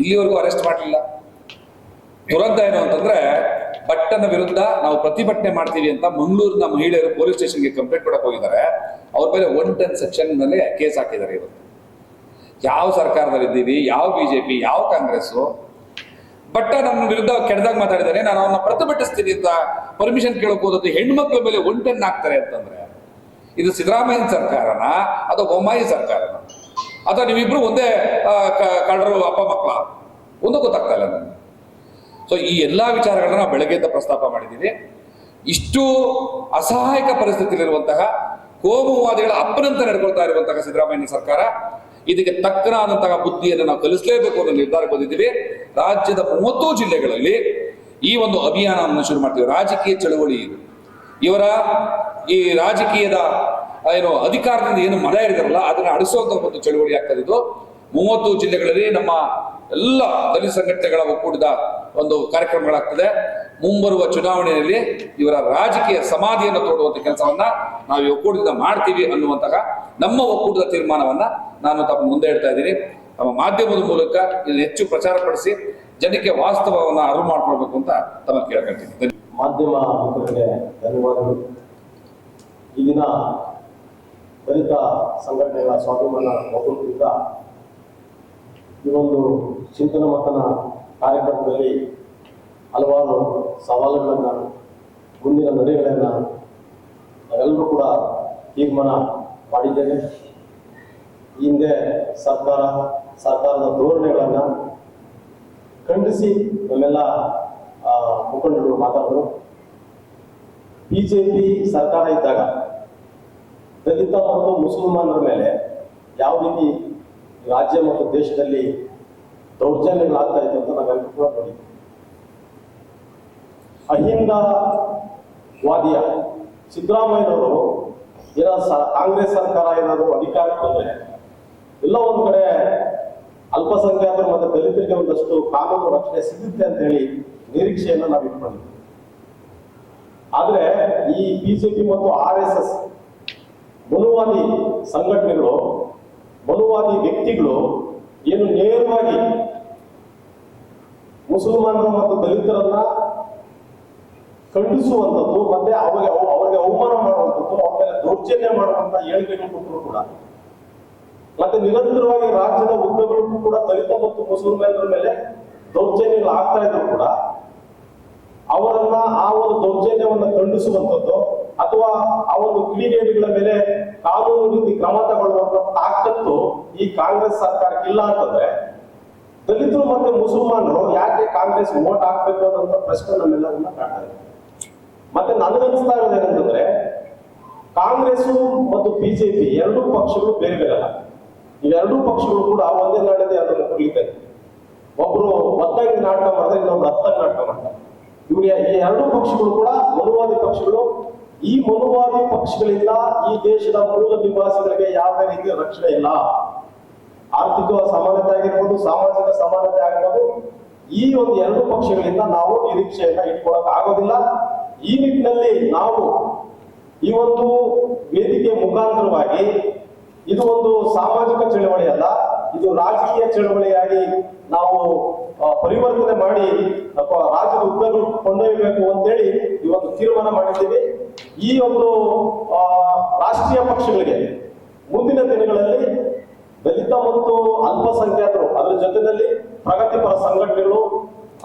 ಇಲ್ಲಿವರೆಗೂ ಅರೆಸ್ಟ್ ಮಾಡಲಿಲ್ಲ. ದುರಂತ ಏನು ಅಂತಂದ್ರೆ ಭಟ್ಟನ ವಿರುದ್ಧ ನಾವು ಪ್ರತಿಭಟನೆ ಮಾಡ್ತೀವಿ ಅಂತ ಮಂಗಳೂರಿನ ಮಹಿಳೆಯರು ಪೊಲೀಸ್ ಸ್ಟೇಷನ್ಗೆ ಕಂಪ್ಲೇಂಟ್ ಕೊಡಕ್ ಹೋಗಿದ್ದಾರೆ. ಅವ್ರ ಮೇಲೆ ಒನ್ ಟೆನ್ ಸೆಕ್ಷನ್ನಲ್ಲಿ ಕೇಸ್ ಹಾಕಿದ್ದಾರೆ ಇವತ್ತು. ಯಾವ ಸರ್ಕಾರದಲ್ಲಿ ಇದ್ದೀವಿ ಯಾವ ಬಿಜೆಪಿ ಯಾವ ಕಾಂಗ್ರೆಸ್? ಭಟ್ಟ ನಮ್ಮ ವಿರುದ್ಧ ಕೆಡ್ದಾಗ ಮಾತಾಡಿದ್ದಾರೆ ನಾನು ಅವನ್ನ ಪ್ರತಿಭಟಿಸ್ತೀನಿ ಅಂತ ಪರ್ಮಿಷನ್ ಕೇಳಕ್ ಹೋದದ್ದು ಹೆಣ್ಮಕ್ಳ ಮೇಲೆ ಒನ್ ಟೆನ್ ಹಾಕ್ತಾರೆ ಅಂತಂದ್ರೆ ಇದು ಸಿದ್ದರಾಮಯ್ಯ ಸರ್ಕಾರನ? ಅಥವಾ ಬೊಮ್ಮಾಯಿ ಸರ್ಕಾರನ? ಅಥವಾ ನೀವಿಬ್ರು ಒಂದೇ ಕಳ್ಳರು ಅಪ್ಪ ಮಕ್ಕಳ? ಒಂದು ಗೊತ್ತಾಗ್ತಾ ಇಲ್ಲ ನನಗೆ. ಸೊ ಈ ಎಲ್ಲ ವಿಚಾರಗಳನ್ನ ನಾವು ಬೆಳಗ್ಗೆಯಿಂದ ಪ್ರಸ್ತಾಪ ಮಾಡಿದ್ದೀವಿ ಇಷ್ಟು ಅಸಹಾಯಕ ಪರಿಸ್ಥಿತಿಯಲ್ಲಿರುವಂತಹ ಕೋಮುವಾದಿಗಳ ಅಪ್ಪನಂತ ನಡ್ಕೊಳ್ತಾ ಇರುವಂತಹ ಸಿದ್ದರಾಮಯ್ಯ ಸರ್ಕಾರ, ಇದಕ್ಕೆ ತಕ್ಕನಾದಂತಹ ಬುದ್ಧಿಯನ್ನು ನಾವು ಕಲಿಸಲೇಬೇಕು ಅನ್ನೋ ನಿರ್ಧಾರ ಬಂದಿದ್ದೀವಿ. ರಾಜ್ಯದ ಮೂವತ್ತು ಜಿಲ್ಲೆಗಳಲ್ಲಿ ಈ ಒಂದು ಅಭಿಯಾನವನ್ನು ಶುರು ಮಾಡ್ತೀವಿ. ರಾಜಕೀಯ ಚಳವಳಿ ಇದು. ಇವರ ಈ ರಾಜಕೀಯದ ಏನು ಅಧಿಕಾರದಿಂದ ಏನು ಮಳೆ ಹಿಡಿದಾರಲ್ಲ ಅದನ್ನ ಅಡಿಸುವಂತ ಒಂದು ಚಳುವಳಿ ಆಗ್ತದೆ ಇದು ಮೂವತ್ತು ಜಿಲ್ಲೆಗಳಲ್ಲಿ ನಮ್ಮ ಎಲ್ಲ ದಲಿತ ಸಂಘಟನೆಗಳ ಒಕ್ಕೂಟದ ಒಂದು ಕಾರ್ಯಕ್ರಮಗಳಾಗ್ತದೆ. ಮುಂಬರುವ ಚುನಾವಣೆಯಲ್ಲಿ ಇವರ ರಾಜಕೀಯ ಸಮಾಧಿಯನ್ನು ತೋಡುವಂತ ಕೆಲಸವನ್ನ ನಾವು ಒಕ್ಕೂಟದಿಂದ ಮಾಡ್ತೀವಿ ಅನ್ನುವಂತಹ ನಮ್ಮ ಒಕ್ಕೂಟದ ತೀರ್ಮಾನವನ್ನ ನಾನು ತಮ್ಮ ಮುಂದೆ ಇಡ್ತಾ ಇದ್ದೀನಿ. ನಮ್ಮ ಮಾಧ್ಯಮದ ಮೂಲಕ ಇಲ್ಲಿ ಹೆಚ್ಚು ಪ್ರಚಾರ ಪಡಿಸಿ ಜನಕ್ಕೆ ವಾಸ್ತವವನ್ನು ಅರಿವು ಮಾಡ್ಕೊಳ್ಬೇಕು ಅಂತ ತಮ್ಮ ಕೇಳ್ಕೊಳ್ತೀನಿ. ಮಾಧ್ಯಮ ಮಿತ್ರರಿಗೆ ಧನ್ಯವಾದಗಳು. ಈ ದಿನ ದಲಿತ ಸಂಘಟನೆಗಳ ಸ್ವಾಭಿಮಾನ ಒಕ್ಕೂಟದಿಂದ ಈ ಒಂದು ಚಿಂತನ ಮತನ ಕಾರ್ಯಕ್ರಮದಲ್ಲಿ ಹಲವಾರು ಸವಾಲುಗಳನ್ನು, ಮುಂದಿನ ನಡೆಗಳನ್ನು ನಾವೆಲ್ಲರೂ ಕೂಡ ತೀರ್ಮಾನ ಮಾಡಿದ್ದೇವೆ. ಹಿಂದೆ ಸರ್ಕಾರ, ಸರ್ಕಾರದ ಧೋರಣೆಗಳನ್ನು ಖಂಡಿಸಿ ನಮ್ಮೆಲ್ಲ ಮುಖಂಡರು ಮಾತಾಡಿದ್ರು ಬಿಜೆಪಿ ಸರ್ಕಾರ ಇದ್ದಾಗ ದಲಿತ ಮತ್ತು ಮುಸಲ್ಮಾನರ ಮೇಲೆ ಯಾವ ರೀತಿ ರಾಜ್ಯ ಮತ್ತು ದೇಶದಲ್ಲಿ ದೌರ್ಜನ್ಯಗಳಾಗ್ತಾ ಇತ್ತು ಅಂತ ನಾವೆಲ್ಲರೂ ಕೂಡ ನೋಡಿದ್ವಿ. ಅಹಿಂದ ವಾದಿಯ ಸಿದ್ದರಾಮಯ್ಯನವರು ಏನಾದ್ರು ಕಾಂಗ್ರೆಸ್ ಸರ್ಕಾರ ಏನಾದರೂ ಅಧಿಕಾರಕ್ಕೆ ಬಂದರೆ ಎಲ್ಲ ಒಂದು ಕಡೆ ಅಲ್ಪಸಂಖ್ಯಾತರು ಮತ್ತು ದಲಿತರಿಗೆ ಒಂದಷ್ಟು ಕಾನೂನು ರಕ್ಷಣೆ ಸಿಗುತ್ತೆ ಅಂತ ಹೇಳಿ ನಿರೀಕ್ಷೆಯನ್ನ ನಾವು ಇಟ್ಕೊಂಡಿದ್ವಿ ಆದ್ರೆ ಈ ಬಿಜೆಪಿ ಮತ್ತು ಆರ್ ಎಸ್ ಎಸ್ ಬಲುವಾದಿ ಸಂಘಟನೆಗಳು ಬಲುವಾದಿ ವ್ಯಕ್ತಿಗಳು ಏನು ನೇರವಾಗಿ ಮುಸಲ್ಮಾನರು ಮತ್ತು ದಲಿತರನ್ನ ಖಂಡಿಸುವಂಥದ್ದು ಮತ್ತೆ ಅವರಿಗೆ ಅವ- ಅವರಿಗೆ ಅವಮಾನ ಮಾಡುವಂಥದ್ದು, ಅವ್ರ ಮೇಲೆ ದೌರ್ಜನ್ಯ ಮಾಡುವಂತ ಹೇಳಿಕೆಗಳು ಕೊಟ್ಟರು ಕೂಡ. ಮತ್ತೆ ನಿರಂತರವಾಗಿ ರಾಜ್ಯದ ಉದ್ದಗಳಿಗೂ ಕೂಡ ದಲಿತ ಮತ್ತು ಮುಸಲ್ಮಾನರ ಮೇಲೆ ದೌರ್ಜನ್ಯಗಳು ಆಗ್ತಾ ಇದ್ರು ಕೂಡ. ಅವರನ್ನ ಆ ಒಂದು ದೌರ್ಜನ್ಯವನ್ನು ಖಂಡಿಸುವಂಥದ್ದು ಅಥವಾ ಆ ಒಂದು ಕಿಡಿಗೇಡಿಗಳ ಮೇಲೆ ಕಾನೂನು ರೀತಿ ಕ್ರಮ ತಗೊಳ್ಳುವಂತ ತಾಕತ್ತು ಈ ಕಾಂಗ್ರೆಸ್ ಸರ್ಕಾರಕ್ಕೆ ಇಲ್ಲ ಅಂತಂದ್ರೆ ದಲಿತರು ಮತ್ತೆ ಮುಸಲ್ಮಾನರು ಯಾಕೆ ಕಾಂಗ್ರೆಸ್ ವೋಟ್ ಹಾಕ್ಬೇಕು ಅನ್ನೋ ಪ್ರಶ್ನೆ ನಮ್ಮೆಲ್ಲರನ್ನ ಕಾಣ್ತಾ ಇದೆ. ಮತ್ತೆ ನನಗನ್ನಿಸ್ತಾ ಇರೋದೇನಂತಂದ್ರೆ ಕಾಂಗ್ರೆಸ್ ಮತ್ತು ಬಿಜೆಪಿ ಎರಡೂ ಪಕ್ಷಗಳು ಬೇರೆ ಬೇರೆ ಅಲ್ಲ. ಇವೆರಡೂ ಪಕ್ಷಗಳು ಕೂಡ ಒಂದೇ ನಾಡಲ್ಲಿ ಅದನ್ನು ಮುಖಗಳಿದ್ದಾವೆ ಒಬ್ರು ಒತ್ತಾಗಿ ನಾಟಕ ಮಾಡಿದ್ರೆ ಇನ್ನೊಬ್ರು ಹತ್ತಾಗಿ ನಾಟಕ ಮಾಡ್ತಾರೆ. ಇವ್ರು ಈ ಎರಡೂ ಪಕ್ಷಗಳು ಕೂಡ ಮನುವಾದಿ ಪಕ್ಷಗಳು. ಈ ಮನುವಾದಿ ಪಕ್ಷಗಳಿಂದ ಈ ದೇಶದ ಮೂಲ ನಿವಾಸಿಗಳಿಗೆ ಯಾವ ರೀತಿಯ ರಕ್ಷಣೆ ಇಲ್ಲ. ಆರ್ಥಿಕ ಸಮಾನತೆ ಆಗಿರ್ಬೋದು, ಸಾಮಾಜಿಕ ಸಮಾನತೆ ಆಗಿರ್ಬೋದು, ಈ ಒಂದು ಎರಡು ಪಕ್ಷಗಳಿಂದ ನಾವು ನಿರೀಕ್ಷೆಯನ್ನ ಇಟ್ಕೊಳಕ್ ಆಗೋದಿಲ್ಲ. ಈ ನಿಟ್ಟಿನಲ್ಲಿ ನಾವು ಈ ಒಂದು ವೇದಿಕೆ ಮುಖಾಂತರವಾಗಿ ಇದು ಒಂದು ಸಾಮಾಜಿಕ ಚಳವಳಿ ಅಲ್ಲ ಇದು ರಾಜಕೀಯ ಚಳವಳಿಯಾಗಿ ನಾವು ಪರಿವರ್ತನೆ ಮಾಡಿ ರಾಜ್ಯದ ಉದ್ದಗಳು ಕೊಂಡೊಯ್ಯಬೇಕು ಅಂತೇಳಿ ಇವತ್ತು ತೀರ್ಮಾನ ಮಾಡಿದ್ದೀವಿ. ಈ ಒಂದು ರಾಷ್ಟ್ರೀಯ ಪಕ್ಷಗಳಿಗೆ ಮುಂದಿನ ದಿನಗಳಲ್ಲಿ ದಲಿತ ಮತ್ತು ಅಲ್ಪಸಂಖ್ಯಾತರು ಅದರ ಜೊತೆಯಲ್ಲಿ ಪ್ರಗತಿಪರ ಸಂಘಟನೆಗಳು,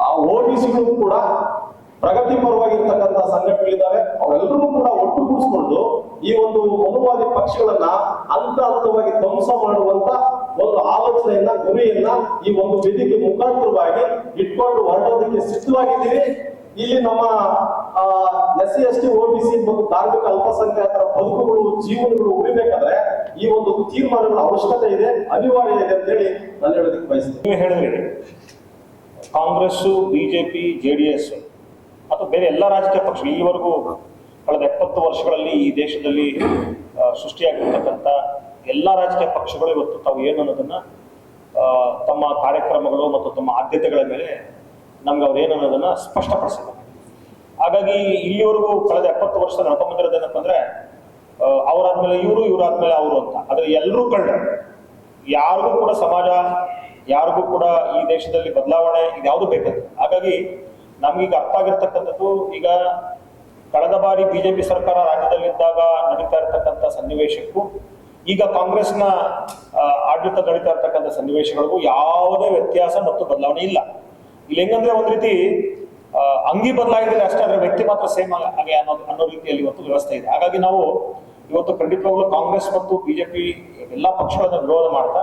ಆ ಓಬಿಸಿಗಳು ಕೂಡ ಪ್ರಗತಿಪರವಾಗಿರ್ತಕ್ಕಂಥ ಸಂಘಟನೆಗಳಿದ್ದಾವೆ. ಅವೆಲ್ಲರೂ ಕೂಡ ಒಟ್ಟುಗೂಡಿಸ್ಕೊಂಡು ಈ ಒಂದು ಮನುವಾದಿ ಪಕ್ಷಗಳನ್ನ ಹಂತ ಹಂತವಾಗಿ ಧ್ವಂಸ ಮಾಡುವಂತ ಒಂದು ಆಲೋಚನೆಯನ್ನ, ಗುರಿಯನ್ನ ಈ ಒಂದು ವೇದಿಕೆ ಮುಖಾಂತರವಾಗಿ ಇಟ್ಕೊಂಡು ಹೊರಡೋದಕ್ಕೆ ಸಿದ್ಧವಾಗಿದ್ದೀವಿ. ಇಲ್ಲಿ ನಮ್ಮ S C S T OBC ಮತ್ತು ಧಾರ್ಮಿಕ ಅಲ್ಪಸಂಖ್ಯಾತರ ಬದುಕುಗಳು, ಜೀವನಗಳು ಉಳಿಬೇಕಾದ್ರೆ ಈ ಒಂದು ತೀರ್ಮಾನಗಳ ಅವಶ್ಯಕತೆ ಇದೆ, ಅನಿವಾರ್ಯ ಇದೆ ಅಂತ ಹೇಳಿ ನಾನು ಹೇಳೋದಕ್ಕೆ ಬಯಸ್ತೀನಿ. ಹೇಳಿದ್ರೆ. ಕಾಂಗ್ರೆಸ್ಸು ಬಿಜೆಪಿ ಜೆ ಮತ್ತು ಬೇರೆ ಎಲ್ಲ ರಾಜಕೀಯ ಪಕ್ಷ ಇಲ್ಲಿವರೆಗೂ ಕಳೆದ ಎಪ್ಪತ್ತು ವರ್ಷಗಳಲ್ಲಿ ಈ ದೇಶದಲ್ಲಿ ಸೃಷ್ಟಿಯಾಗಿರ್ತಕ್ಕಂಥ ಎಲ್ಲ ರಾಜಕೀಯ ಪಕ್ಷಗಳು ಇವತ್ತು ತಾವು ಏನು ಅನ್ನೋದನ್ನ ತಮ್ಮ ಕಾರ್ಯಕ್ರಮಗಳು ಮತ್ತು ತಮ್ಮ ಆದ್ಯತೆಗಳ ಮೇಲೆ ನಮ್ಗೆ ಅವ್ರು ಏನು ಅನ್ನೋದನ್ನ ಸ್ಪಷ್ಟಪಡಿಸಿದ್ದಾರೆ. ಹಾಗಾಗಿ ಇಲ್ಲಿವರೆಗೂ ಕಳೆದ ಎಪ್ಪತ್ತು ವರ್ಷ ನಡ್ಕೊಂಬಂದಿರೋದು ಏನಪ್ಪ ಅಂದ್ರೆ ಅವರಾದ್ಮೇಲೆ ಇವರು, ಇವರಾದ್ಮೇಲೆ ಅವರು ಅಂತ. ಆದ್ರೆ ಎಲ್ಲರೂ ಕಳ್ಳ, ಯಾರಿಗೂ ಕೂಡ ಸಮಾಜ, ಯಾರಿಗೂ ಕೂಡ ಈ ದೇಶದಲ್ಲಿ ಬದಲಾವಣೆ ಇದ್ಯಾವುದು ಬೇಕಂತ ಹಾಗಾಗಿ ನಮ್ಗೀಗ ಅರ್ಥ ಆಗಿರ್ತಕ್ಕಂಥದ್ದು, ಈಗ ಕಳೆದ ಬಾರಿ ಬಿಜೆಪಿ ಸರ್ಕಾರ ರಾಜ್ಯದಲ್ಲಿದ್ದಾಗ ನಡೀತಾ ಇರತಕ್ಕಂಥ ಸನ್ನಿವೇಶಕ್ಕೂ, ಈಗ ಕಾಂಗ್ರೆಸ್ನ ಆಡಳಿತ ನಡೀತಾ ಇರ್ತಕ್ಕಂಥ ಸನ್ನಿವೇಶಗಳಿಗೂ ಯಾವುದೇ ವ್ಯತ್ಯಾಸ ಮತ್ತು ಬದಲಾವಣೆ ಇಲ್ಲ. ಇಲ್ಲಿ ಹೆಂಗಂದ್ರೆ ಒಂದ್ ರೀತಿ ಅಂಗಿ ಬದಲಾಗಿದ್ರೆ ಅಷ್ಟೇ ಅದರ ವ್ಯಕ್ತಿ ಮಾತ್ರ ಸೇಮ್ ಹಾಗೆ ಅನ್ನೋ ಅನ್ನೋ ರೀತಿಯಲ್ಲಿ ಇವತ್ತು ವ್ಯವಸ್ಥೆ ಇದೆ. ಹಾಗಾಗಿ ನಾವು ಇವತ್ತು ಖಂಡಿತವಾಗ್ಲೂ ಕಾಂಗ್ರೆಸ್ ಮತ್ತು ಬಿಜೆಪಿ ಎಲ್ಲಾ ಪಕ್ಷಗಳನ್ನ ವಿರೋಧ ಮಾಡ್ತಾ,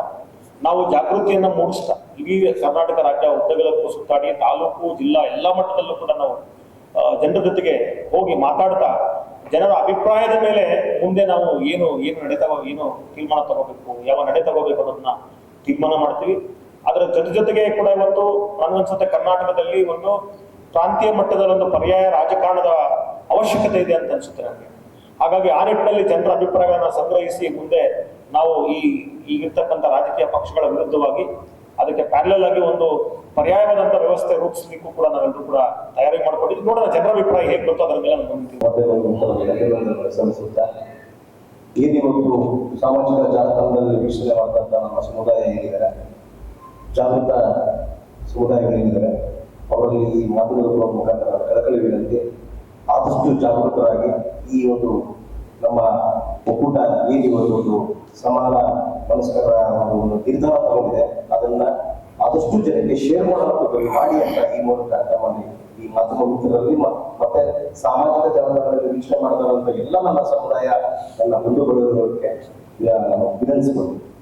ನಾವು ಜಾಗೃತಿಯನ್ನ ಮೂಡಿಸ್ತಾ ಇಡೀ ಕರ್ನಾಟಕ ರಾಜ್ಯ ಉದ್ದಗಲಕ್ಕೂ ಸುತ್ತಾಡಿ ತಾಲೂಕು, ಜಿಲ್ಲಾ ಎಲ್ಲ ಮಟ್ಟದಲ್ಲೂ ಕೂಡ ನಾವು ಜನರ ಜೊತೆಗೆ ಹೋಗಿ ಮಾತಾಡ್ತಾ ಜನರ ಅಭಿಪ್ರಾಯದ ಮೇಲೆ ಮುಂದೆ ನಾವು ಏನು ಏನು ನಡೆ ತಗೋ ಏನು ತೀರ್ಮಾನ ತಗೋಬೇಕು, ಯಾವ ನಡೆ ತಗೋಬೇಕು ಅನ್ನೋದನ್ನ ತೀರ್ಮಾನ ಮಾಡ್ತೀವಿ. ಅದರ ಜೊತೆ ಜೊತೆಗೆ ಕೂಡ ಇವತ್ತು ನನಗನ್ಸುತ್ತೆ ಕರ್ನಾಟಕದಲ್ಲಿ ಒಂದು ಪ್ರಾಂತೀಯ ಮಟ್ಟದಲ್ಲಿ ಒಂದು ಪರ್ಯಾಯ ರಾಜಕಾರಣದ ಅವಶ್ಯಕತೆ ಇದೆ ಅಂತ ಅನ್ಸುತ್ತೆ ನನಗೆ ಹಾಗಾಗಿ ಆ ನಿಟ್ಟಿನಲ್ಲಿ ಜನರ ಅಭಿಪ್ರಾಯಗಳನ್ನ ಸಂಗ್ರಹಿಸಿ ಮುಂದೆ ನಾವು ಈ, ಈಗಿರ್ತಕ್ಕಂಥ ರಾಜಕೀಯ ಪಕ್ಷಗಳ ವಿರುದ್ಧವಾಗಿ ಅದಕ್ಕೆ ಪ್ಯಾರಲಲ್ ಆಗಿ ಒಂದು ಪರ್ಯಾಯವಾದಂತ ವ್ಯವಸ್ಥೆ ರೂಪಿಸಲಿಕ್ಕೂ ಕೂಡ ನಾವೆಲ್ಲರೂ ಕೂಡ ತಯಾರಿ ಮಾಡ್ಕೊಂಡಿದ್ವಿ. ನೋಡೋಣ ಜನರ ಅಭಿಪ್ರಾಯ ಹೇಗೆ ಬರ್ತೋ ಅದರ ಮೇಲೆ ಏನಿವತ್ತು ಸಾಮಾಜಿಕ ಜಾಲತಾಣದಲ್ಲಿ ವೀಕ್ಷಣೆ ಮಾಡ್ತಕ್ಕಂಥ ನಮ್ಮ ಸಮುದಾಯ ಏನಿದ್ದಾರೆ ಜಾಗೃತ ಸಮುದಾಯಗಳೇನಿದ್ದಾರೆ ಅವರಲ್ಲಿ ಈ ಮಾತುಗಳ ಮುಖಾಂತರ ಕಳಕಳಿ ವಿನಂತಿ ಆದಷ್ಟು ಜಾಗೃತರಾಗಿ ಈ ಒಂದು ನಮ್ಮ ಒಕ್ಕೂಟ ಏನಿವತ್ತು ಒಂದು ಸಮಾನ ಮನಸ್ಕರ ಒಂದು ನಿರ್ಧಾರ ತಗೊಂಡಿದೆ. ಅದನ್ನ ಆದಷ್ಟು ಜನಕ್ಕೆ ಶೇರ್ ಮಾಡುವಂಥದ್ದು ಮಾಡಿ ಅಂತ ಈ ಮೂಲಕ ತಮ್ಮಲ್ಲಿ ಈ ಮಾಧ್ಯಮ ಮುಗಿದರಲ್ಲಿ ಮತ್ತೆ ಸಾಮಾಜಿಕ ಜಾಲತಾಣದಲ್ಲಿ ವೀಕ್ಷಣೆ ಮಾಡ್ತಾರಂತ ಎಲ್ಲ ನನ್ನ ಸಮುದಾಯ ಎಲ್ಲ ಮುಂದುವರೆದಿರೋದಕ್ಕೆ ವಿನಂತಿಸ್ಕೊಳ್ತೀನಿ